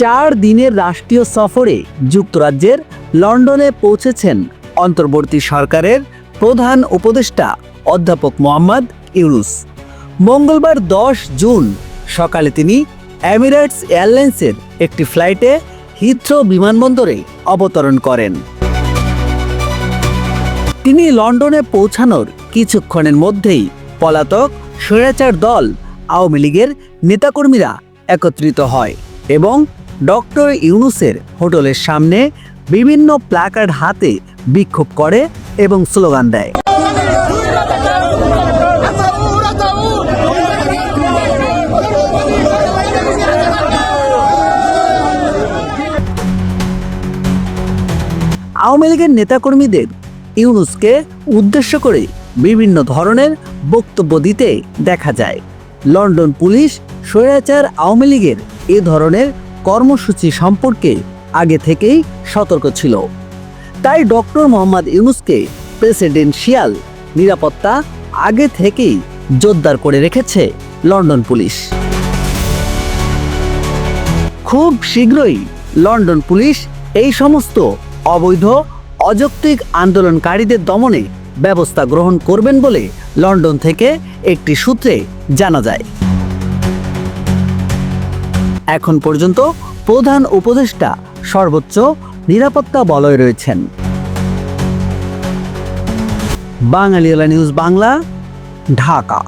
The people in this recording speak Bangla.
চার দিনের রাষ্ট্রীয় সফরে যুক্তরাজ্যের লন্ডনে পৌঁছেছেন অন্তর্বর্তী সরকারের প্রধান উপদেষ্টা অধ্যাপক মোহাম্মদ ইউনুস। মঙ্গলবার দশ জুন সকালে তিনি এমিরেটস এয়ারলাইন্সের একটি ফ্লাইটে হিথ্রো বিমানবন্দরে অবতরণ করেন। তিনি লন্ডনে পৌঁছানোর কিছুক্ষণের মধ্যেই পলাতক স্বৈরাচার দল আওয়ামী লীগের নেতাকর্মীরা একত্রিত হয় এবং ডক্টর ইউনুসের হোটেলের সামনে বিভিন্ন প্ল্যাকার্ড হাতে বিক্ষোভ করে এবং স্লোগান দেয়। আওয়ামী লীগের নেতাকর্মীদের ইউনুসকে উদ্দেশ্য করে বিভিন্ন ধরনের বক্তব্য দিতে দেখা যায়। লন্ডন পুলিশ, স্বৈরাচার আওয়ামী লীগের এ ধরনের কর্মসূচি সম্পর্কে আগে থেকেই সতর্ক ছিল। তাই ডক্টর মোহাম্মদ ইউনুসকে প্রেসিডেন্সিয়াল নিরাপত্তা আগে থেকেই জোরদার করে রেখেছে লন্ডন পুলিশ। খুব শীঘ্রই লন্ডন পুলিশ এই সমস্ত অবৈধ, অযৌক্তিক আন্দোলনকারীদের দমনে ব্যবস্থা গ্রহণ করবেন বলে লন্ডন থেকে একটি সূত্রে জানা যায়। এখন পর্যন্ত প্রধান উপদেষ্টা সর্বোচ্চ নিরাপত্তা বলয় রয়েছেন। বাঙালিওলা নিউজ বাংলা ঢাকা।